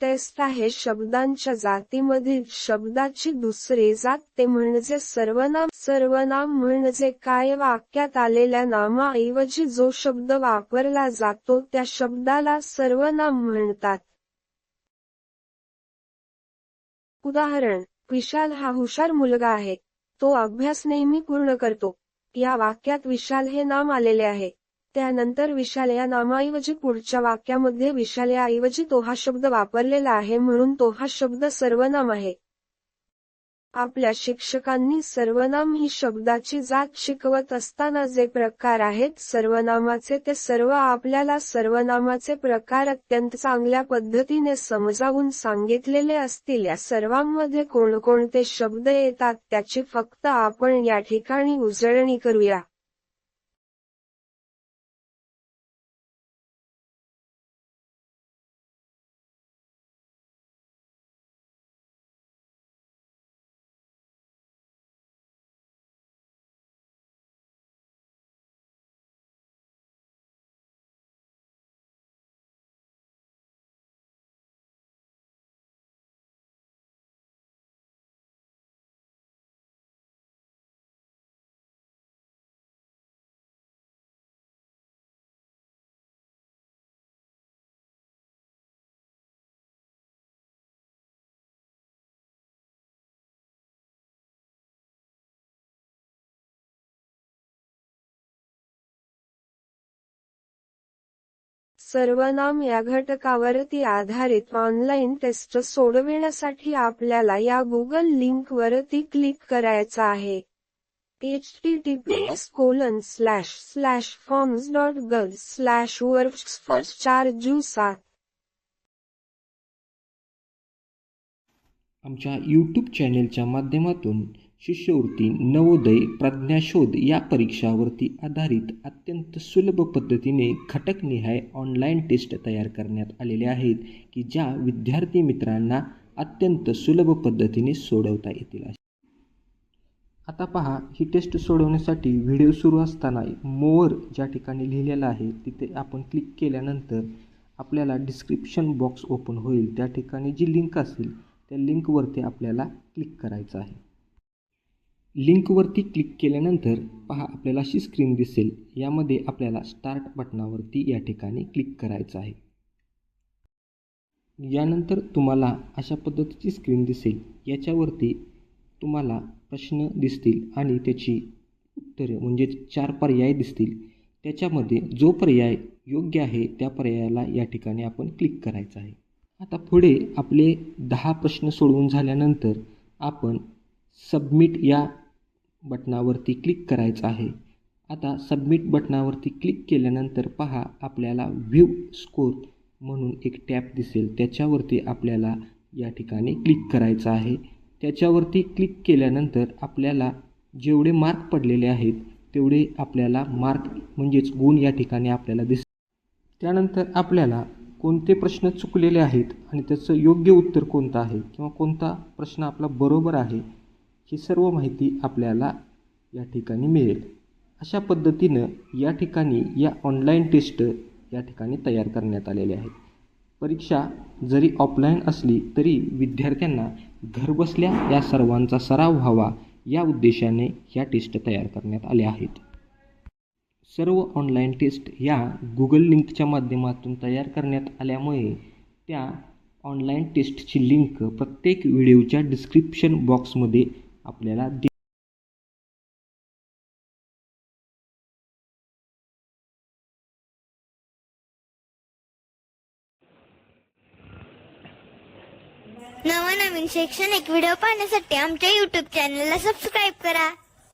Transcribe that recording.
Taste आहे शब्दांच्या जातीमधील शब्दाची दुसरी जात ते म्हणजे सर्वनाम. सर्वनाम म्हणजे काय? वाक्यात आलेल्या नामाऐवजी जो शब्द वापरला जातो त्या शब्दाला सर्वनाम म्हणतात. उदाहरण विशाल हा हुशार मुलगा आहे. तो अभ्यास नेहमी पूर्ण करतो. या वाक्यात विशाल हे नाम आलेले आहे. त्यानंतर विशाल या नामाऐवजी पुढच्या वाक्यामध्ये विशाल ऐवजी तो हा शब्द वापरलेला आहे म्हणून तो हा शब्द सर्वनाम आहे. आपल्या शिक्षकांनी सर्वनाम ही शब्दाची जात शिकवत असताना जे प्रकार आहेत सर्वनामाचे ते सर्व आपल्याला सर्वनामाचे प्रकार अत्यंत चांगल्या पद्धतीने समजावून सांगितलेले असतील. या सर्वांमध्ये कोणकोणते शब्द येतात त्याची फक्त आपण या ठिकाणी उजळणी करूया. सर्वनाम या घटकावरती आधारित ऑनलाईन टेस्ट सोडविण्यासाठी आपल्याला या गुगल लिंक वरती क्लिक करायचं आहे. H T T P S colon slash slash forms dot gle slash first चार जू सात आमच्या यूट्यूब चॅनेलच्या माध्यमातून शिष्यवृत्ती नवोदय प्रज्ञाशोध या परीक्षावरती आधारित अत्यंत सुलभ पद्धतीने घटकनिहाय ऑनलाईन टेस्ट तयार करण्यात आलेले आहेत की ज्या विद्यार्थी मित्रांना अत्यंत सुलभ पद्धतीने सोडवता येतील. आता पहा ही टेस्ट सोडवण्यासाठी व्हिडिओ सुरू असताना मोअर ज्या ठिकाणी लिहिलेला आहे तिथे आपण क्लिक केल्यानंतर आपल्याला डिस्क्रिप्शन बॉक्स ओपन होईल. त्या ठिकाणी जी लिंक असेल त्या लिंकवरती आपल्याला क्लिक करायचं आहे. लिंकवरती क्लिक केल्यानंतर पहा आपल्याला अशी स्क्रीन दिसेल. यामध्ये आपल्याला स्टार्ट बटनावरती या ठिकाणी क्लिक करायचं आहे. यानंतर तुम्हाला अशा पद्धतीची स्क्रीन दिसेल. याच्यावरती तुम्हाला प्रश्न दिसतील आणि त्याची उत्तरे म्हणजे चार पर्याय दिसतील. त्याच्यामध्ये जो पर्याय योग्य आहे त्या पर्यायाला या ठिकाणी आपण क्लिक करायचं आहे. आता पुढे आपले दहा प्रश्न सोडवून झाल्यानंतर आपण सबमिट या बटनावरती क्लिक करायचं आहे. आता सबमिट बटनावरती क्लिक केल्यानंतर पहा आपल्याला व्ह्यू स्कोर म्हणून एक टॅब दिसेल. त्याच्यावरती आपल्याला या ठिकाणी क्लिक करायचं आहे. त्याच्यावरती क्लिक केल्यानंतर आपल्याला जेवढे मार्क पडलेले आहेत तेवढे आपल्याला मार्क म्हणजेच गुण या ठिकाणी आपल्याला दिस त्यानंतर आपल्याला कोणते प्रश्न चुकलेले आहेत आणि त्याचं योग्य उत्तर कोणतं आहे? किंवा कोणता प्रश्न आपला बरोबर आहे? ही सर्व माहिती आपल्याला या ठिकाणी मिळेल. अशा पद्धतीनं या ठिकाणी या ऑनलाईन टेस्ट या ठिकाणी तयार करण्यात आलेल्या आहेत. परीक्षा जरी ऑफलाईन असली तरी विद्यार्थ्यांना घरबसल्या या सर्वांचा सराव व्हावा या उद्देशाने ह्या टेस्ट तयार करण्यात आल्या आहेत. सर्व ऑनलाईन टेस्ट या गुगल लिंकच्या माध्यमातून तयार करण्यात आल्यामुळे त्या ऑनलाईन टेस्टची लिंक प्रत्येक व्हिडिओच्या डिस्क्रिप्शन बॉक्समध्ये आपल्याला दि नवनवीन शैक्षणिक व्हिडिओ पाहण्यासाठी आमच्या यूट्यूब चॅनलला सबस्क्राईब करा.